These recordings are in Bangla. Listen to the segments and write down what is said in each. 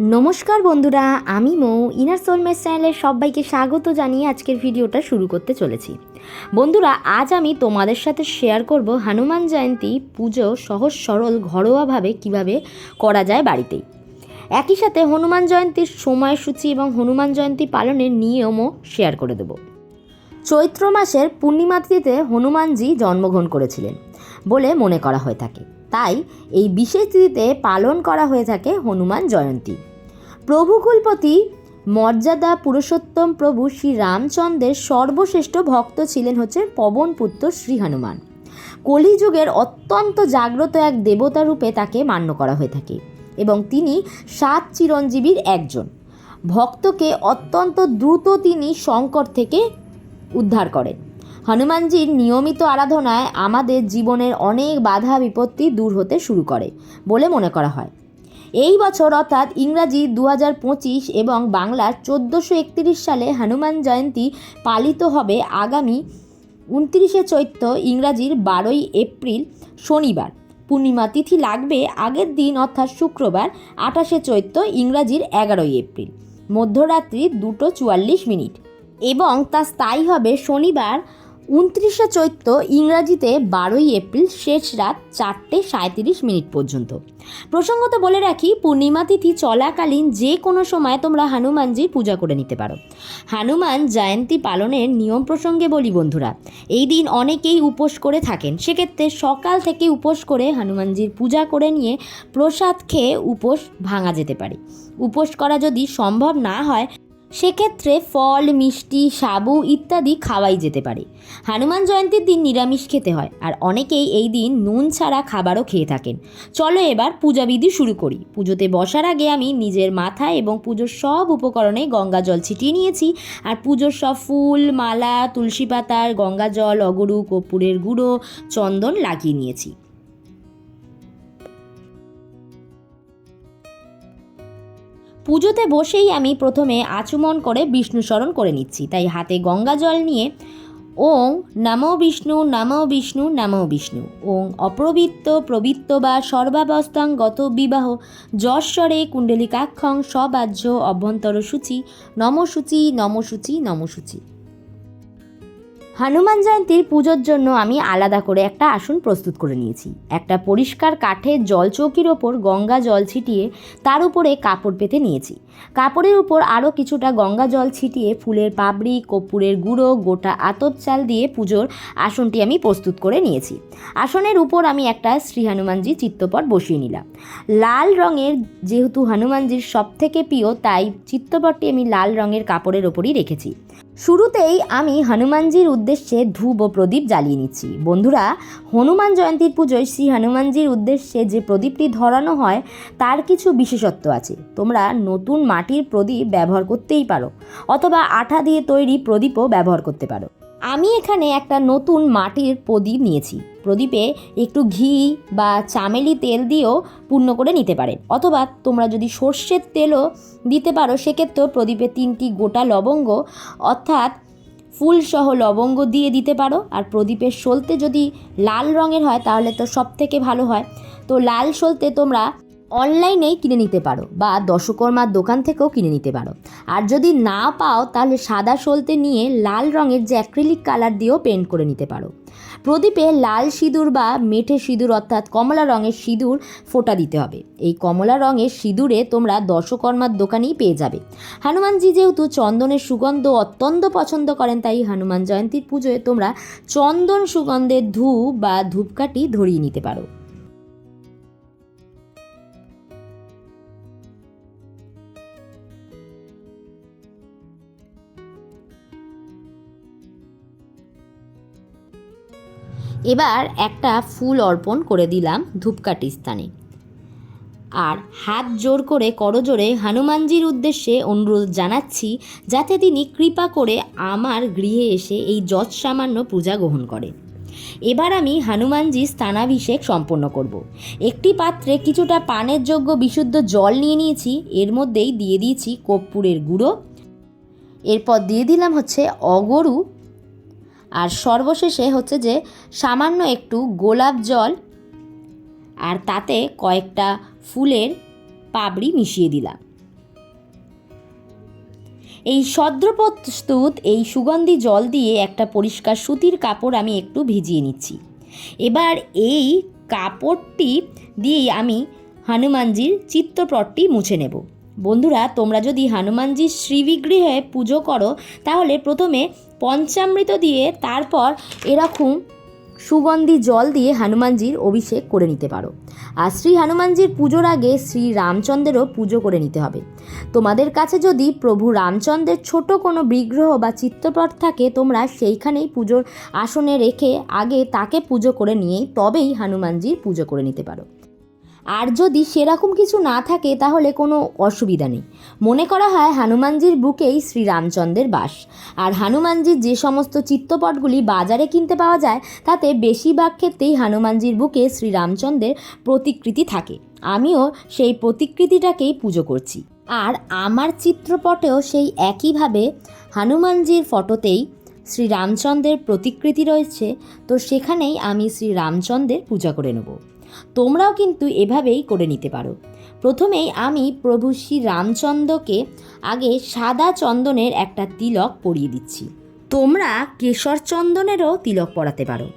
নমস্কার বন্ধুরা, আমি মৌ। ইনার সোলমেস চ্যানেলের সবাইকে স্বাগত জানিয়ে আজকের ভিডিওটা শুরু করতে চলেছি। বন্ধুরা, আজ আমি তোমাদের সাথে শেয়ার করব হনুমান জয়ন্তী পুজো সহজ, সরল, ঘরোয়াভাবে কীভাবে করা যায় বাড়িতেই। একই সাথে হনুমান জয়ন্তীর সময়সূচি এবং হনুমান জয়ন্তী পালনের নিয়মও শেয়ার করে দেব। চৈত্র মাসের পূর্ণিমা হনুমানজি জন্মগ্রহণ করেছিলেন বলে মনে করা হয়ে থাকে। তাই এই বিশেষ তিথিতে পালন করা হয়ে থাকে হনুমান জয়ন্তী। প্রভুকুলপতি মর্যাদা পুরুষোত্তম প্রভু শ্রী রামচন্দ্রের সর্বশ্রেষ্ঠ ভক্ত ছিলেন হচ্ছে পবনপুত্র শ্রী হনুমান। কলিযুগের অত্যন্ত জাগ্রত এক দেবতা রূপে তাকে মান্য করা হয়ে থাকে এবং তিনি সাত চিরঞ্জীবীর একজন। ভক্তকে অত্যন্ত দ্রুত তিনি সংকট থেকে উদ্ধার করেন। হনুমানজির নিয়মিত আরাধনায় আমাদের জীবনের অনেক বাধা বিপত্তি দূর হতে শুরু করে বলে মনে করা হয়। এই বছর অর্থাৎ ইংরাজি দু পঁচিশ এবং বাংলার চোদ্দোশো একত্রিশ সালে হনুমান জয়ন্তী পালিত হবে আগামী উনত্রিশে চৈত্র ইংরাজির বারোই এপ্রিল শনিবার। পূর্ণিমা তিথি লাগবে আগের দিন অর্থাৎ শুক্রবার, আঠাশে চৈত্র ইংরাজির এগারোই এপ্রিল। মধ্যরাত্রি দুটো চুয়াল্লিশ মিনিট এবং তা স্থায়ী হবে শনিবার উনত্রিশে চৈত্র ইংরাজিতে বারোই এপ্রিল শেষ রাত চারটে সাঁত্রিশ মিনিট পর্যন্ত। প্রসঙ্গত বলে রাখি, পূর্ণিমা তিথি চলাকালীন যে কোনো সময় তোমরা হনুমানজির পূজা করে নিতে পারো। হনুমান জয়ন্তী পালনের নিয়ম প্রসঙ্গে বলি বন্ধুরা, এই দিন অনেকেই উপোস করে থাকেন। সেক্ষেত্রে সকাল থেকে উপোস করে হনুমানজির পূজা করে নিয়ে প্রসাদ খেয়ে উপোস ভাঙা যেতে পারে। উপোস করা যদি সম্ভব না হয় সেক্ষেত্রে ফল, মিষ্টি, সাবু ইত্যাদি খাওয়াই যেতে পারে। হনুমান জয়ন্তীর দিন নিরামিষ খেতে হয় আর অনেকেই এই দিন নুন ছাড়া খাবারও খেয়ে থাকেন। চলো এবার পূজাবিধি শুরু করি। পুজোতে বসার আগে আমি নিজের মাথায় এবং পুজোর সব উপকরণে গঙ্গা জল ছিটিয়ে নিয়েছি আর পুজোর সব ফুল, মালা, তুলসী পাতার গঙ্গা জল, অগরু, কর্পূরের গুঁড়ো, চন্দন লাগিয়ে নিয়েছি। পুজোতে বসেই আমি প্রথমে আচমন করে বিষ্ণু স্মরণ করে নিচ্ছি। তাই হাতে গঙ্গা জল নিয়ে ওং নমো বিষ্ণু নমো বিষ্ণু নমো বিষ্ণু। ওং অপ্রবৃত্ত, প্রবৃত্ত বা সর্বাবস্থাং গত বিবাহ, যশ্বরে কুণ্ডলিকাক্ষং সবাহ্য অভ্যন্তর সূচি নমসূচি নমসূচি নমসূচি। হনুমান জয়ন্তীর পুজোর জন্য আমি আলাদা করে একটা আসন প্রস্তুত করে নিয়েছি। একটা পরিষ্কার কাঠের জল চৌকির ওপর গঙ্গা জল ছিটিয়ে তার উপরে কাপড় পেতে নিয়েছি। কাপড়ের উপর আরও কিছুটা গঙ্গা জল ছিটিয়ে ফুলের পাবড়ি, কর্পূরের গুঁড়ো, গোটা আতপ চাল দিয়ে পুজোর আসনটি আমি প্রস্তুত করে নিয়েছি। আসনের উপর আমি একটা শ্রী হনুমানজি চিত্তপট বসিয়ে নিলাম। লাল রঙের যেহেতু হনুমানজির সব থেকে প্রিয়, তাই চিত্রপটটি আমি লাল রঙের কাপড়ের ওপরই রেখেছি। শুরুতেই আমি হনুমানজির উদ্দেশ্যে ধূপ ও প্রদীপ জ্বালিয়ে নিচ্ছি। বন্ধুরা, হনুমান জয়ন্তীর পুজোয় শ্রী হনুমানজির উদ্দেশ্যে যে প্রদীপটি ধরানো হয়, তার কিছু বিশেষত্ব আছে। তোমরা নতুন মাটির প্রদীপ ব্যবহার করতেই পারো, অথবা আঠা দিয়ে তৈরি প্রদীপও ব্যবহার করতে পারো। আমি এখানে একটা নতুন মাটির প্রদীপ নিয়েছি। প্রদীপে একটু ঘি বা চামেলি তেল দিয়েও পূর্ণ করে নিতে পারেন। অথবা তোমরা যদি সর্ষের তেলও দিতে পারো, সেক্ষেত্রেও প্রদীপে তিনটি গোটা লবঙ্গ, অর্থাৎ ফুলসহ লবঙ্গ দিয়ে দিতে পারো। আর প্রদীপের সলতে যদি লাল রঙের হয়, তাহলে তো সব থেকে ভালো হয়। তো লাল সলতে তোমরা অনলাইনেই কিনে নিতে পারো বা দশকর্মার দোকান থেকেও কিনে নিতে পারো। আর যদি না পাও, তাহলে সাদা সলতে নিয়ে লাল রঙের যে অ্যাক্রিলিক কালার দিয়েও পেন্ট করে নিতে পারো। প্রদীপে লাল সিঁদুর বা মেঠে সিঁদুর অর্থাৎ কমলা রঙের সিঁদুর ফোটা দিতে হবে। এই কমলা রঙের সিঁদুরে তোমরা দশকর্মার দোকানেই পেয়ে যাবে। হনুমানজি যেহেতু চন্দনের সুগন্ধ অত্যন্ত পছন্দ করেন, তাই হনুমান জয়ন্তীর পুজোয় তোমরা চন্দন সুগন্ধের ধূপ বা ধূপকাঠি ধরিয়ে নিতে পারো। এবার একটা ফুল অর্পণ করে দিলাম ধূপকাঠি স্থানে। আর হাত জোর করে করজোরে হনুমানজির উদ্দেশ্যে অনুরোধ জানাচ্ছি, যাতে তিনি কৃপা করে আমার গৃহে এসে এই যৎ সামান্য পূজা গ্রহণ করে এবার আমি হনুমানজি স্থানাভিষেক সম্পন্ন করব। একটি পাত্রে কিছুটা পানের যোগ্য বিশুদ্ধ জল নিয়ে নিয়েছি, এর মধ্যেই দিয়ে দিয়েছি কর্পূরের গুঁড়ো। এরপর দিয়ে দিলাম হচ্ছে অগরু আর সর্বশেষে হচ্ছে যে সামান্য একটু গোলাপ জল আর তাতে কয়েকটা ফুলের পাবড়ি মিশিয়ে দিলাম। এই সদ্র প্রস্তুত এই সুগন্ধি জল দিয়ে একটা পরিষ্কার সুতির কাপড় আমি একটু ভিজিয়ে নিচ্ছি। এবার এই কাপড়টি দিয়েই আমি হনুমানজির চিত্রপটটি মুছে নেব। বন্ধুরা, তোমরা যদি হনুমানজির শ্রীবিগৃহে পুজো করো, তাহলে প্রথমে পঞ্চামৃত দিয়ে তারপর এরকম সুগন্ধি জল দিয়ে হনুমানজির অভিষেক করে নিতে পারো। আর শ্রী হনুমানজির পুজোর আগে শ্রী রামচন্দ্রেরও পুজো করে নিতে হবে। তোমাদের কাছে যদি প্রভু রামচন্দ্রের ছোট কোনো বিগ্রহ বা চিত্রপট থাকে, তোমরা সেইখানেই পুজোর আসনে রেখে আগে তাকে পুজো করে নিয়েই তবেই হনুমানজির পুজো করে নিতে পারো। আর যদি সেরকম কিছু না থাকে, তাহলে কোনো অসুবিধা নেই। মনে করা হয় হনুমানজির বুকেই শ্রীরামচন্দ্রের বাস। আর হনুমানজির যে সমস্ত চিত্রপটগুলি বাজারে কিনতে পাওয়া যায়, তাতে বেশিরভাগ ক্ষেত্রেই হনুমানজির বুকে শ্রীরামচন্দ্রের প্রতিকৃতি থাকে। আমিও সেই প্রতিকৃতিটাকেই পুজো করছি। আর আমার চিত্রপটেও সেই একইভাবে হনুমানজির ফটোতেই শ্রীরামচন্দ্রের প্রতিকৃতি রয়েছে, তো সেখানেই আমি শ্রীরামচন্দ্রের পূজা করে নেব। তোমরাও কিন্তু এভাবেই করে নিতে পারো। প্রথমেই আমি প্রভু শ্রী রামচন্দ্রকে আগে সাদা চন্দনের একটা তিলক পরিয়ে দিচ্ছি। তোমরা কেশর চন্দনেরও তিলক পরাতে পারো।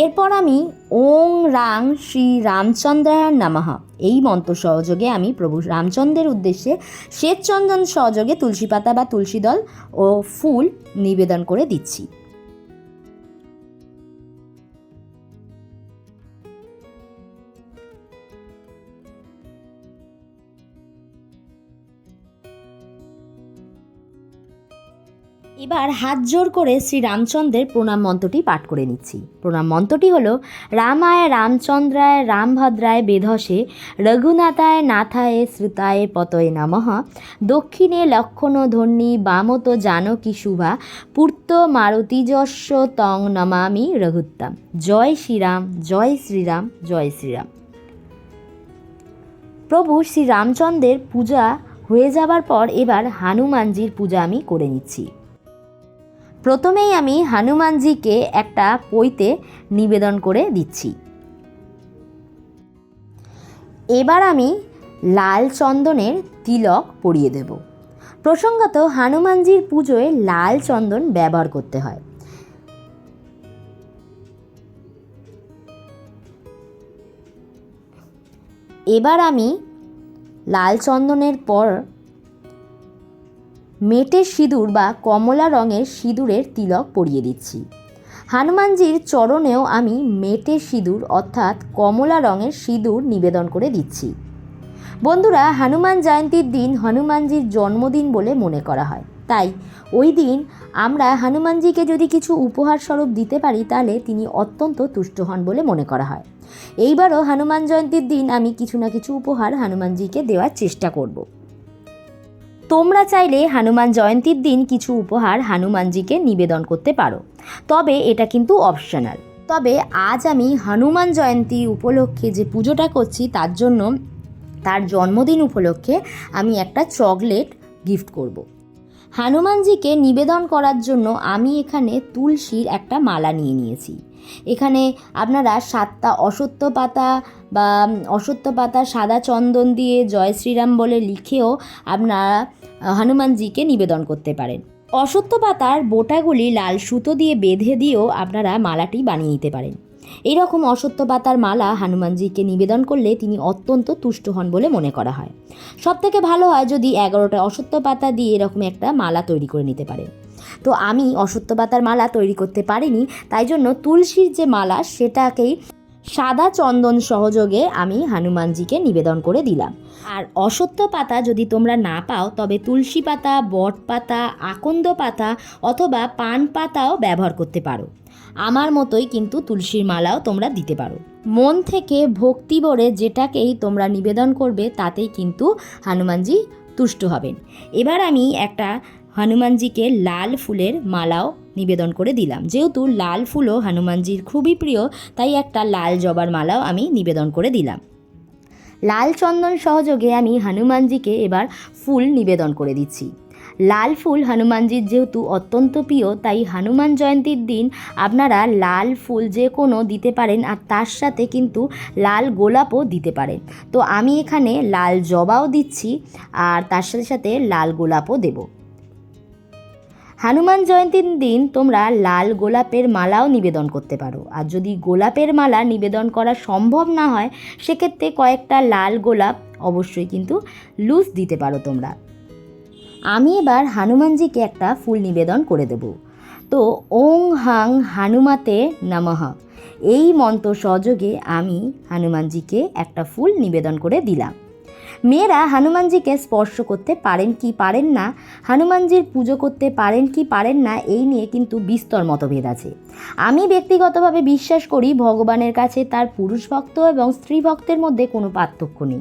এরপর আমি ওং রাং শ্রী রামচন্দ্রায় নামাহ এই মন্ত্র সহযোগে আমি প্রভু রামচন্দ্রের উদ্দেশ্যে শ্বেতচন্দন সহযোগে তুলসী পাতা বা তুলসী দল ও ফুল নিবেদন করে দিচ্ছি। এবার হাত জোর করে শ্রী রামচন্দ্রের প্রণাম মন্ত্রটি পাঠ করে নিচ্ছি। প্রণাম মন্ত্রটি হলো, রামায় রামচন্দ্রায় রামভদ্রায় বেধসে, রঘুনাথায় নাথায় শ্রুতায় পতয়ে নমঃ। দক্ষিণে লক্ষণ ধন্যী বামত জানকী শুভা, পূর্ত মারুতিজস্ব তং নমামি রঘুত্তম। জয় শ্রীরাম জয় শ্রীরাম জয় শ্রীরাম। প্রভু শ্রী রামচন্দ্রের পূজা হয়ে যাবার পর এবার হানুমানজির পূজা আমি করে নিচ্ছি। প্রথমেই আমি হনুমানজিকে একটা পইতে নিবেদন করে দিচ্ছি। এবার আমি লাল চন্দনের তিলক পরিয়ে দেব। প্রসঙ্গত হনুমানজির পুজোয় লাল চন্দন ব্যবহার করতে হয়। এবার আমি লাল চন্দনের পর মেটের সিঁদুর বা কমলা রঙের সিঁদুরের তিলক পরিয়ে দিচ্ছি। হনুমানজির চরণেও আমি মেটের সিঁদুর অর্থাৎ কমলা রঙের সিঁদুর নিবেদন করে দিচ্ছি। বন্ধুরা, হনুমান জয়ন্তীর দিন হনুমানজির জন্মদিন বলে মনে করা হয়। তাই ওই দিন আমরা হনুমানজিকে যদি কিছু উপহার স্বরূপ দিতে পারি, তাহলে তিনি অত্যন্ত তুষ্ট হন বলে মনে করা হয়। এইবারও হনুমান জয়ন্তীর দিন আমি কিছু না কিছু উপহার হনুমানজিকে দেওয়ার চেষ্টা করব। তোমরা চাইলে হনুমান জয়ন্তীর দিন কিছু উপহার হনুমানজিকে নিবেদন করতে পারো। তবে এটা কিন্তু অপশনাল তবে আজ আমি হনুমান জয়ন্তী উপলক্ষে যে পুজোটা করছি, তার জন্য তার জন্মদিন উপলক্ষে আমি একটা চকলেট গিফট করব। হনুমানজিকে নিবেদন করার জন্য আমি এখানে তুলসীর একটা মালা নিয়ে নিয়েছি। এখানে আপনারা সাতটা অসত্য পাতা বা অসত্য পাতা সাদা চন্দন দিয়ে জয় শ্রীরাম বলে লিখেও আপনারা হনুমানজিকে নিবেদন করতে পারেন। অসত্য পাতার বোটাগুলি লাল সুতো দিয়ে বেঁধে দিয়েও আপনারা মালাটি বানিয়ে নিতে পারেন। এইরকম অসত্য পাতার মালা হনুমানজিকে নিবেদন করলে তিনি অত্যন্ত তুষ্ট হন বলে মনে করা হয়। সব থেকে ভালো হয় যদি এগারোটা অসত্য পাতা দিয়ে এরকম একটা মালা তৈরি করে নিতে পারেন। তো আমি অসত্য পাতার মালা তৈরি করতে পারিনি, তাই জন্য তুলসীর যে মালা সেটাকেই সাদা চন্দন সহযোগে আমি হনুমানজিকে নিবেদন করে দিলাম। আর অসত্য পাতা যদি তোমরা না পাও, তবে তুলসী পাতা, বট পাতা, আকন্দ পাতা অথবা পান পাতাও ব্যবহার করতে পারো। আমার মতোই কিন্তু তুলসীর মালাও তোমরা দিতে পারো। মন থেকে ভক্তি ভরে যেটাকেই তোমরা নিবেদন করবে, তাতেই কিন্তু হনুমানজি তুষ্ট হবেন। এবার আমি একটা হনুমানজিকে লাল ফুলের মালাও নিবেদন করে দিলাম। যেহেতু লাল ফুলও হনুমানজির খুবই প্রিয়, তাই একটা লাল জবার মালাও আমি নিবেদন করে দিলাম। লাল চন্দন সহযোগে আমি হনুমানজিকে এবার ফুল নিবেদন করে দিচ্ছি। লাল ফুল হনুমানজির যেহেতু অত্যন্ত প্রিয়, তাই হনুমান জয়ন্তীর দিন আপনারা লাল ফুল যে কোনো দিতে পারেন আর তার সাথে কিন্তু লাল গোলাপও দিতে পারেন। তো আমি এখানে লাল জবাও দিচ্ছি আর তার সাথে সাথে লাল গোলাপও দেবো। হনুমান জয়ন্তীর দিন তোমরা লাল গোলাপের মালাও নিবেদন করতে পারো। আর যদি গোলাপের মালা নিবেদন করা সম্ভব না হয়, সেক্ষেত্রে কয়েকটা লাল গোলাপ অবশ্যই কিন্তু লুজ দিতে পারো তোমরা। আমি এবার হনুমানজিকে একটা ফুল নিবেদন করে দেব। তো, ওং হাং হানুমাতে নমঃ। এই মন্ত্র সহযোগে আমি হনুমানজিকে একটা ফুল নিবেদন করে দিলাম। মেয়েরা হনুমানজিকে স্পর্শ করতে পারেন কি পারেন না, হনুমানজির পুজো করতে পারেন কি পারেন না, এই নিয়ে কিন্তু বিস্তর মতভেদ আছে। আমি ব্যক্তিগতভাবে বিশ্বাস করি ভগবানের কাছে তার পুরুষ ভক্ত এবং স্ত্রী ভক্তের মধ্যে কোনো পার্থক্য নেই।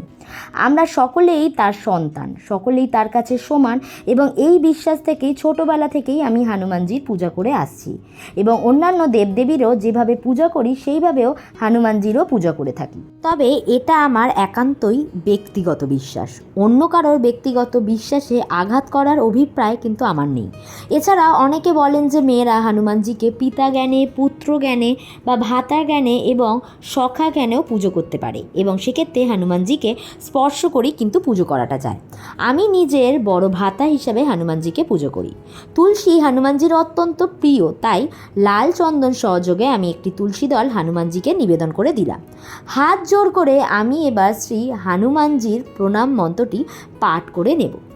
আমরা সকলেই তার সন্তান, সকলেই তার কাছে সমান এবং এই বিশ্বাস থেকেই ছোটোবেলা থেকেই আমি হনুমানজির পূজা করে আসছি এবং অন্যান্য দেবদেবীরও যেভাবে পূজা করি সেইভাবেও হনুমানজিরও পূজা করে থাকি। তবে এটা আমার একান্তই ব্যক্তিগত বিশ্বাস। অন্য কারোর ব্যক্তিগত বিশ্বাসে আঘাত করার অভিপ্রায় কিন্তু আমার নেই। এছাড়া অনেকে বলেন যে মেয়েরা হনুমানজিকে পিতা জ্ঞানে পুত্র জ্ঞানে বা ভাতা জ্ঞানে এবং সখা জ্ঞানেও পুজো করতে পারে এবং সেক্ষেত্রে হনুমানজিকে স্পর্শ করি কিন্তু পুজো করাটা যায়। আমি নিজের বড় ভাতা হিসাবে হনুমানজিকে পুজো করি। তুলসী হনুমানজির অত্যন্ত প্রিয়, তাই লাল চন্দন সহযোগে আমি একটি তুলসী দল হনুমানজিকে নিবেদন করে দিলাম। হাত জোর করে আমি এবার শ্রী হনুমানজির প্রণাম মন্ত্রটি পাঠ করে নেব।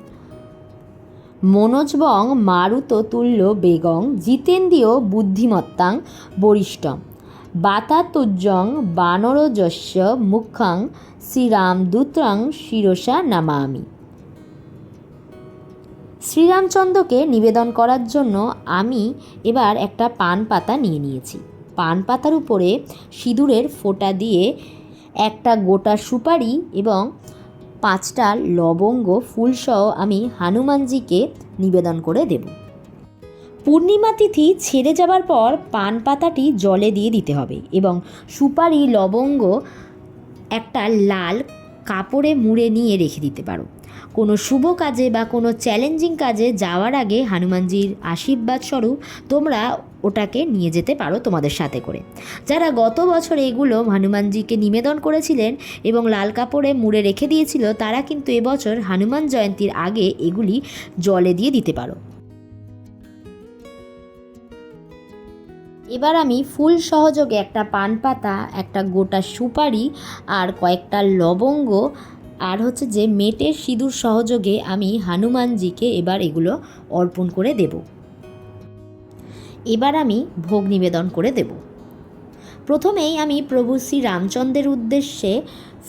মনোজবং মারুত তুল্য বেগং জিতেন্দ্রীয় বুদ্ধিমত্তাং বরিষ্ঠম বাতাতুজ্জং বানরযস্য মুখাং শ্রীরামদূত্রং শিরসা নামামি। শ্রীরামচন্দ্রকে নিবেদন করার জন্য আমি এবার একটা পান পাতা নিয়ে নিয়েছি। পান পাতার উপরে সিঁদুরের ফোঁটা দিয়ে একটা গোটা সুপারি এবং পাঁচটা লবঙ্গ, ফুলসহ আমি হনুমানজিকে নিবেদন করে দেব। পূর্ণিমা তিথি ছেড়ে যাবার পর পান পাতাটি জলে দিয়ে দিতে হবে এবং সুপারি লবঙ্গ একটা লাল কাপড়ে মুড়ে নিয়ে রেখে দিতে পারো। কোনো শুভ কাজে বা কোনো চ্যালেঞ্জিং কাজে যাওয়ার আগে হনুমানজির আশীর্বাদ স্বরূপ তোমরা ওটাকে নিয়ে যেতে পারো তোমাদের সাথে করে। যারা গত বছর এগুলো হনুমানজিকে নিবেদন করেছিলেন এবং লাল কাপড়ে মুড়ে রেখে দিয়েছিল, তারা কিন্তু এবছর হনুমান জয়ন্তীর আগে এগুলি জলে দিয়ে দিতে পারো। এবার আমি ফুল সহযোগে একটা পান পাতা একটা গোটা সুপারি আর কয়েকটা লবঙ্গ আর হচ্ছে যে মেটের সিঁদুর সহযোগে আমি হনুমানজিকে এবার এগুলো অর্পণ করে দেব। এবার আমি ভোগ নিবেদন করে দেব। প্রথমেই আমি প্রভু শ্রী রামচন্দ্রের উদ্দেশ্যে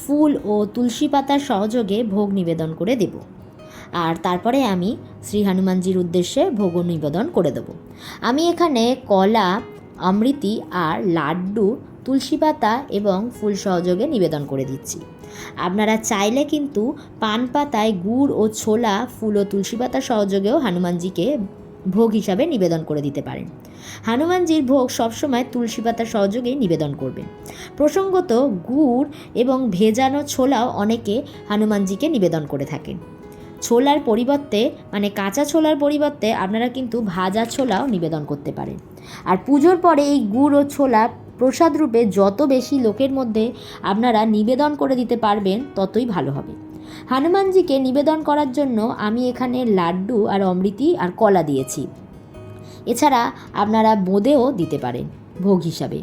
ফুল ও তুলসী পাতার সহযোগে ভোগ নিবেদন করে দেব। আর তারপরে আমি শ্রী হনুমানজির উদ্দেশ্যে ভোগ নিবেদন করে দেব। আমি এখানে কলা, অমৃতি আর লাড্ডু, তুলসী পাতা এবং ফুল সহযোগে নিবেদন করে দিচ্ছি। আপনারা চাইলে কিন্তু পান পাতায় গুড় ও ছোলা, ফুল ও তুলসী পাতা সহযোগেও হনুমানজিকে ভোগ হিসাবে নিবেদন করে দিতে পারেন। হনুমানজির ভোগ সবসময় তুলসী পাতা সহযোগেই নিবেদন করবেন প্রসঙ্গত গুড় এবং ভেজানো ছোলাও অনেকে হনুমানজিকে নিবেদন করে থাকেন। ছোলার পরিবর্তে মানে কাঁচা ছোলার পরিবর্তে আপনারা কিন্তু ভাজা ছোলাও নিবেদন করতে পারেন। আর পুজোর পরে এই গুড় ও ছোলা প্রসাদ রূপে যত বেশি লোকের মধ্যে আপনারা নিবেদন করে দিতে পারবেন, ততই ভালো হবে। হনুমানজিকে নিবেদন করার জন্য আমি এখানে লাড্ডু আর অমৃতি আর কলা দিয়েছি। এছাড়া আপনারা বোঁদেও দিতে পারেন ভোগ হিসাবে।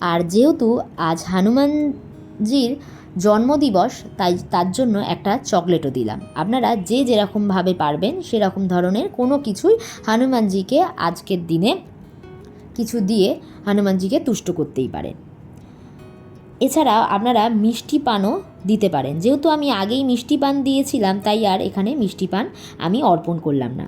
আর যেহেতু আজ হনুমানজির জন্মদিবস, তাই তার জন্য একটা চকলেটও দিলাম। আপনারা যে যেরকমভাবে পারবেন সেরকম ধরনের কোনো কিছুই হনুমানজিকে আজকের দিনে কিছু দিয়ে হনুমানজিকে তুষ্ট করতেই পারেন। এছাড়াও আপনারা মিষ্টি পানও দিতে পারেন। যেহেতু আমি আগেই মিষ্টি পান দিয়েছিলাম, তাই আর এখানে মিষ্টি পান আমি অর্পণ করলাম না।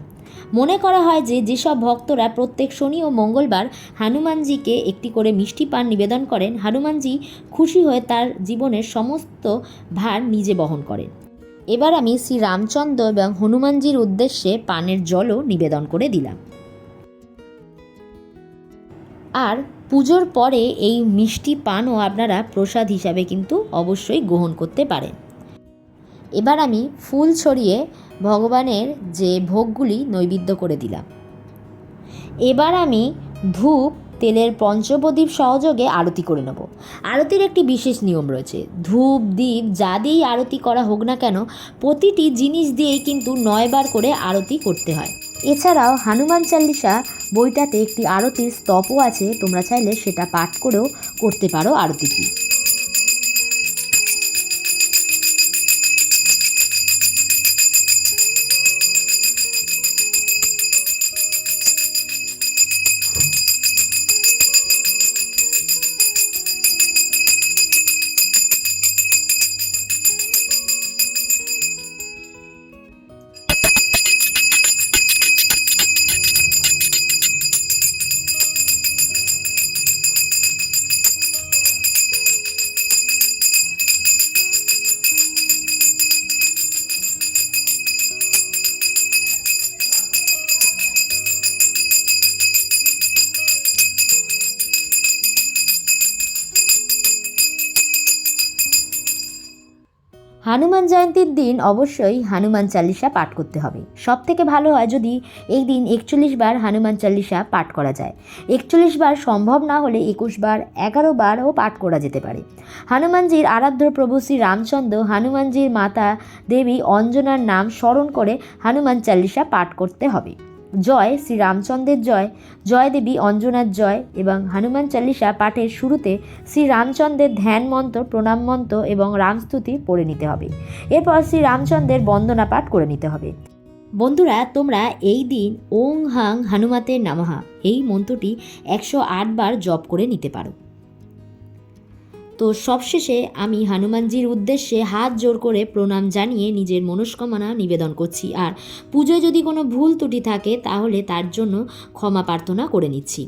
মনে করা হয় যে যেসব ভক্তরা প্রত্যেক শনি ও মঙ্গলবার হনুমানজিকে একটি করে মিষ্টি পান নিবেদন করেন, হনুমানজি খুশি হয়ে তার জীবনের সমস্ত ভার নিজে বহন করেন। এবার আমি শ্রী রামচন্দ্র এবং হনুমানজির উদ্দেশ্যে পানের জলও নিবেদন করে দিলাম। আর পুজোর পরে এই মিষ্টি পানও আপনারা প্রসাদ হিসাবে কিন্তু অবশ্যই গ্রহণ করতে পারেন। এবার আমি ফুল ছড়িয়ে ভগবানের যে ভোগগুলি নৈবেদ্য করে দিলাম। এবার আমি ধূপ, তেলের পঞ্চপ্রদীপ সহযোগে আরতি করে নেব। আরতির একটি বিশেষ নিয়ম রয়েছে। ধূপ দ্বীপ যা দিয়েই আরতি করা হোক না কেন, প্রতিটি জিনিস দিয়েই কিন্তু নয়বার করে আরতি করতে হয়। এছাড়াও হনুমান চাল্লিশা বইটাতে একটি আরতির স্তপও আছে। তোমরা চাইলে সেটা পাঠ করেও করতে পারো আরতিটি। হনুমান জয়ন্তীর দিন অবশ্যই হনুমান চাল্লিশা পাঠ করতে হবে। সব থেকে ভালো হয় যদি এই দিন একচল্লিশ বার হনুমান চাল্লিশা পাঠ করা যায়। একচল্লিশ বার সম্ভব না হলে একুশ বার, এগারো বারও পাঠ করা যেতে পারে। হনুমানজির আরাধ্য প্রভু শ্রী রামচন্দ্র, হনুমানজির মাতা দেবী অঞ্জনার নাম স্মরণ করে হনুমান চাল্লিশা পাঠ করতে হবে। জয় শ্রী রামচন্দ্রের জয়, জয়দেবী অঞ্জনার জয় এবং হনুমান চালিসা পাঠের শুরুতে শ্রী রামচন্দ্রের ধ্যান মন্ত্র, প্রণাম মন্ত্র এবং রামস্তুতি পড়ে নিতে হবে। এরপর শ্রী রামচন্দ্রের বন্দনা পাঠ করে নিতে হবে। বন্ধুরা, তোমরা এই দিন ওং হাং হনুমাতের নামহা এই মন্ত্রটি একশো আট বার জপ করে নিতে পারো। তো সবশেষে আমি হনুমানজির উদ্দেশ্যে হাত জোর করে প্রণাম জানিয়ে নিজের মনস্কামনা নিবেদন করছি। আর পুজোয় যদি কোনো ভুল ত্রুটি থাকে, তাহলে তার জন্য ক্ষমা প্রার্থনা করে নিচ্ছি।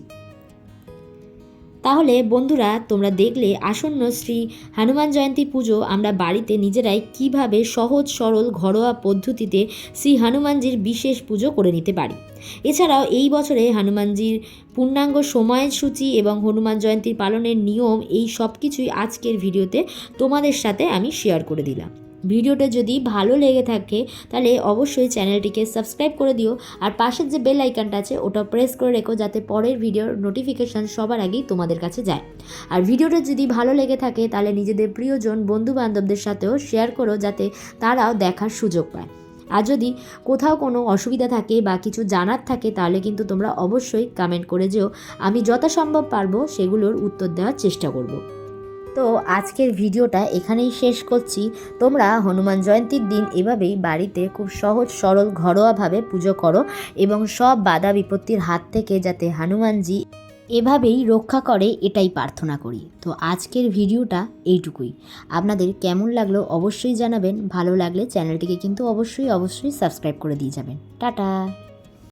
তাহলে বন্ধুরা, তোমরা দেখলে আসন্ন শ্রী হনুমান জয়ন্তী পুজো আমরা বাড়িতে নিজেরাই কীভাবে সহজ, সরল, ঘরোয়া পদ্ধতিতে শ্রী হনুমানজির বিশেষ পুজো করে নিতে পারি। এছাড়াও এই বছরে হনুমানজির পূর্ণাঙ্গ সময়সূচি এবং হনুমান জয়ন্তী পালনের নিয়ম, এই সব কিছুই আজকের ভিডিওতে তোমাদের সাথে আমি শেয়ার করে দিলাম। ভিডিওটা যদি ভালো লেগে থাকে, তাহলে অবশ্যই চ্যানেলটিকে সাবস্ক্রাইব করে দিও। আর পাশের যে বেল আইকনটা আছে, ওটা প্রেস করে রেখো, যাতে পরের ভিডিওর নোটিফিকেশান সবার আগেই তোমাদের কাছে যায়। আর ভিডিওটা যদি ভালো লেগে থাকে, তাহলে নিজেদের প্রিয়জন বন্ধু বান্ধবদের সাথেও শেয়ার করো, যাতে তারাও দেখার সুযোগ পায়। আর যদি কোথাও কোনো অসুবিধা থাকে বা কিছু জানার থাকে, তাহলে কিন্তু তোমরা অবশ্যই কমেন্ট করে যেও। আমি যথাসম্ভব পারব সেগুলোর উত্তর দেওয়ার চেষ্টা করব। তো আজকের ভিডিওটা এখানেই শেষ করছি। তোমরা হনুমান জয়ন্তীর দিন এভাবেই বাড়িতে খুব সহজ, সরল, ঘরোয়াভাবে পুজো করো এবং সব বাধা বিপত্তির হাত থেকে যাতে হনুমানজি এভাবেই রক্ষা করে, এটাই প্রার্থনা করি। তো আজকের ভিডিওটা এইটুকুই। আপনাদের কেমন লাগল অবশ্যই জানাবেন, ভালো লাগলে চ্যানেলটিকে কিন্তু অবশ্যই অবশ্যই সাবস্ক্রাইব করে দিয়ে যাবেন। টাটা!